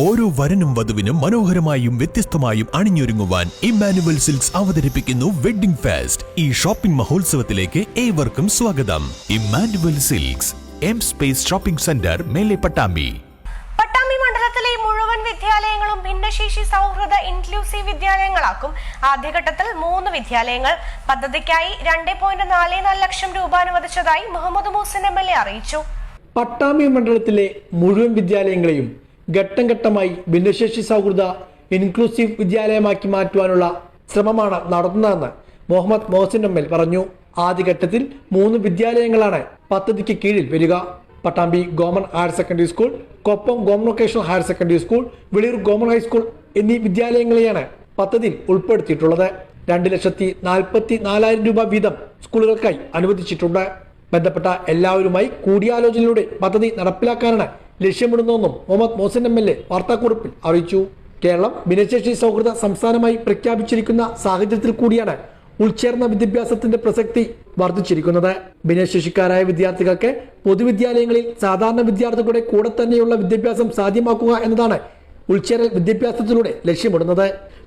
ഓരോ വരനും വധുവിനും മനോഹരമായും വ്യത്യസ്തമായും അണിഞ്ഞൊരുങ്ങുവാൻ ഇമ്മാനുവൽ സിൽക്സ് അവതരിപ്പിക്കുന്നു വെഡ്ഡിംഗ് ഫാസ്റ്റ്. ഈ ഷോപ്പിംഗ് മഹോത്സവത്തിലേക്ക് ഏവർക്കും സ്വാഗതം. Emmanuel silks M space shopping centre മേലെ പട്ടാമ്പി. പട്ടാമ്പി മണ്ഡലത്തിലെ മുഴുവൻ വിദ്യാലയങ്ങളും ഭിന്നശേഷി സൗഹൃദ ഇൻക്ലൂസീവ് വിദ്യാലയങ്ങളാക്കും. ആദ്യഘട്ടത്തിൽ മൂന്ന് വിദ്യാലയങ്ങൾ പദ്ധതിക്കായി രണ്ട് പോയിന്റ് നാല് നാല് ലക്ഷം രൂപ അനുവദിച്ചതായി Muhammad Muhsin M L A അറിയിച്ചു. പട്ടാമ്പി മണ്ഡലത്തിലെ മുഴുവൻ വിദ്യാലയങ്ങളെയും ഘട്ടം ഘട്ടമായി ഭിന്നശേഷി സൗഹൃദ ഇൻക്ലൂസീവ് വിദ്യാലയമാക്കി മാറ്റുവാനുള്ള ശ്രമമാണ് നടത്തുന്നതെന്ന് മുഹമ്മദ് മോഹസിൻ എൽ പറഞ്ഞു. ആദ്യഘട്ടത്തിൽ മൂന്ന് വിദ്യാലയങ്ങളാണ് പദ്ധതിക്ക് കീഴിൽ വരിക. Pattambi government higher secondary school Koppam government vocational higher secondary school Veliyur government high school എന്നീ വിദ്യാലയങ്ങളെയാണ് പദ്ധതിയിൽ ഉൾപ്പെടുത്തിയിട്ടുള്ളത്. രണ്ട് ലക്ഷത്തി നാൽപ്പത്തി നാലായിരം രൂപ വീതം സ്കൂളുകൾക്കായി അനുവദിച്ചിട്ടുണ്ട്. ബന്ധപ്പെട്ട എല്ലാവരുമായി കൂടിയാലോചനയിലൂടെ പദ്ധതി നടപ്പിലാക്കാനാണ് ലക്ഷ്യമിടുന്നതെന്നും Muhammad Mohsin M L A വാർത്താക്കുറിപ്പിൽ അറിയിച്ചു. കേരളം ഭിന്നശേഷി സൗഹൃദ സംസ്ഥാനമായി പ്രഖ്യാപിച്ചിരിക്കുന്ന സാഹചര്യത്തിൽ കൂടിയാണ് ഉൾച്ചേർന്ന വിദ്യാഭ്യാസത്തിന്റെ പ്രസക്തി വർദ്ധിച്ചിരിക്കുന്നത്. ഭിന്നശേഷിക്കാരായ വിദ്യാർത്ഥികൾക്ക് പൊതുവിദ്യാലയങ്ങളിൽ സാധാരണ വിദ്യാർത്ഥികളുടെ കൂടെ തന്നെയുള്ള വിദ്യാഭ്യാസം സാധ്യമാക്കുക എന്നതാണ് ഉൾച്ചേരൽ വിദ്യാഭ്യാസത്തിലൂടെ ലക്ഷ്യമിടുന്നത്.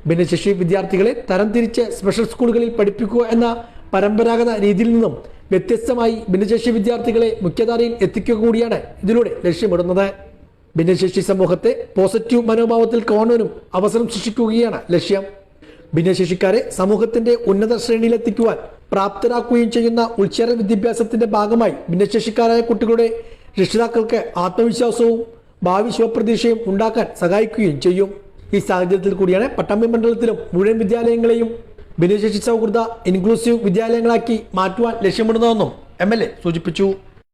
ഭിന്നശേഷി വിദ്യാർത്ഥികളെ തരംതിരിച്ച് സ്പെഷ്യൽ സ്കൂളുകളിൽ പഠിപ്പിക്കുക എന്ന പരമ്പരാഗത രീതിയിൽ നിന്നും വ്യത്യസ്തമായി ഭിന്നശേഷി വിദ്യാർത്ഥികളെ മുഖ്യധാരയിൽ എത്തിക്കുക കൂടിയാണ് ഇതിലൂടെ ലക്ഷ്യമിടുന്നത്. ഭിന്നശേഷി സമൂഹത്തെ പോസിറ്റീവ് മനോഭാവത്തിൽ കാണുവാനും അവസരം സൃഷ്ടിക്കുകയാണ് ലക്ഷ്യം. ഭിന്നശേഷിക്കാരെ സമൂഹത്തിന്റെ ഉന്നത ശ്രേണിയിലെത്തിക്കുവാൻ പ്രാപ്തരാക്കുകയും ചെയ്യുന്ന ഉൾച്ചേര വിദ്യാഭ്യാസത്തിന്റെ ഭാഗമായി ഭിന്നശേഷിക്കാരായ കുട്ടികളുടെ രക്ഷിതാക്കൾക്ക് ആത്മവിശ്വാസവും ഭാവി ശുഭപ്രതീക്ഷയും ഉണ്ടാക്കാൻ സഹായിക്കുകയും ചെയ്യും. ഈ സാഹചര്യത്തിൽ കൂടിയാണ് പട്ടാമ്പി മണ്ഡലത്തിലും മുഴുവൻ വിദ്യാലയങ്ങളെയും ഭിന്നശേഷി സൗഹൃദ ഇൻക്ലൂസീവ് വിദ്യാലയങ്ങളാക്കി മാറ്റുവാൻ ലക്ഷ്യമിടുന്നതെന്നും എം സൂചിപ്പിച്ചു.